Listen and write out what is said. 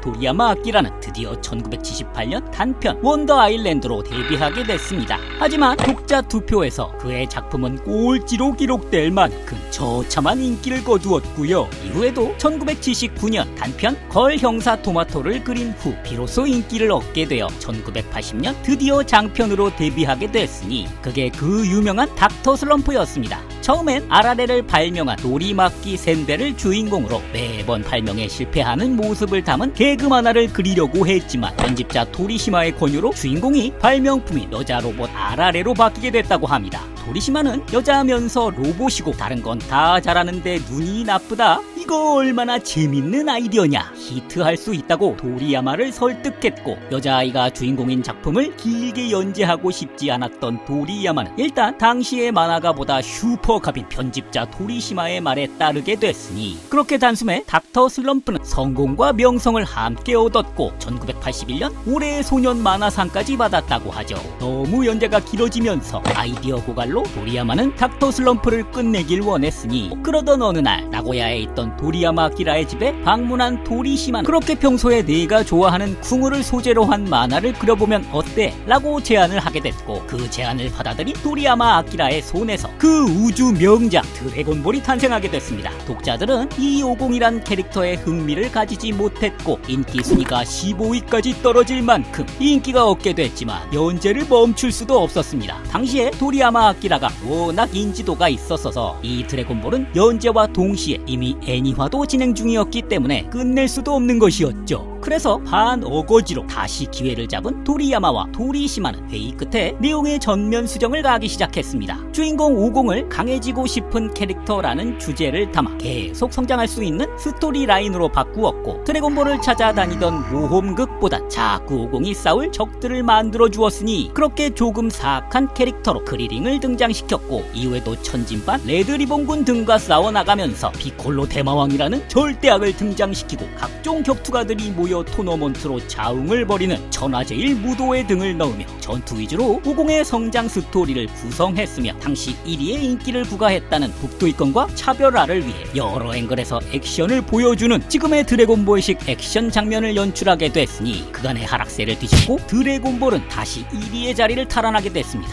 도리야마 아키라는 드디어 1978년 단편 원더 아일랜드로 데뷔하게 됐습니다. 하지만 독자 투표에서 그의 작품은 꼴찌로 기록될 만큼 처참한 인기를 거두었고요. 이후에도 1979년 단편 걸 형사 토마토를 그린 후 비로소 인기를 얻게 되어 1980년 드디어 장편으로 데뷔하게 됐으니 그게 그 유명한 닥터 슬럼프였습니다. 처음엔 아라레를 발명한 도리마키 샌데를 주인공으로 매번 발명에 실패하는 모습을 담은 개그 만화를 그리려고 했지만 편집자 도리시마의 권유로 주인공이 발명품인 여자 로봇 아라레로 바뀌게 됐다고 합니다. 도리시마는 여자면서 로봇이고 다른 건 다 잘하는데 눈이 나쁘다? 이거 얼마나 재밌는 아이디어냐 히트할 수 있다고 도리야마를 설득했고 여자아이가 주인공인 작품을 길게 연재하고 싶지 않았던 도리야마는 일단 당시의 만화가보다 슈퍼갑인 편집자 도리시마의 말에 따르게 됐으니 그렇게 단숨에 닥터 슬럼프는 성공과 명성을 함께 얻었고 1981년 올해의 소년 만화상까지 받았다고 하죠. 너무 연재가 길어지면서 아이디어 고갈로 도리야마는 닥터 슬럼프를 끝내길 원했으니 그러던 어느 날 나고야에 있던 도리야마 키라의 집에 방문한 도리 시마는 그렇게 평소에 내가 좋아하는 궁을 소재로 한 만화를 그려보면 어때? 라고 제안을 하게 됐고 그 제안을 받아들인 도리야마 아키라의 손에서 그 우주 명작 드래곤볼이 탄생하게 됐습니다. 독자들은 250이란 캐릭터에 흥미를 가지지 못했고 인기 순위가 15위까지 떨어질 만큼 인기가 없게 됐지만 연재를 멈출 수도 없었습니다. 당시에 도리야마 아키라가 워낙 인지도가 있었어서 이 드래곤볼은 연재와 동시에 이미 애니화도 진행 중이었기 때문에 끝낼 수도 없는 것이었죠. 그래서 반 어거지로 다시 기회를 잡은 도리야마와 도리시마는 회의 끝에 내용의 전면 수정을 가기 시작했습니다. 주인공 오공을 강해지고 싶은 캐릭터라는 주제를 담아 계속 성장할 수 있는 스토리 라인으로 바꾸었고 드래곤볼을 찾아다니던 모험극보단 자꾸 오공이 싸울 적들을 만들어 주었으니 그렇게 조금 사악한 캐릭터로 크리링을 등장시켰고 이후에도 천진반 레드리본군 등과 싸워 나가면서 피콜로 대마왕이라는 절대악을 등장시키고 각종 격투가들이 모여 토너먼트로 자웅을 벌이는 천하제일 무도회 등을 넣으며 전투 위주로 오공의 성장 스토리를 구성했으며 당시 1위의 인기를 부과했다는 북도이권과 차별화를 위해 여러 앵글에서 액션을 보여주는 지금의 드래곤볼식 액션 장면을 연출하게 됐으니 그간의 하락세를 뒤집고 드래곤볼은 다시 1위의 자리를 탈환하게 됐습니다.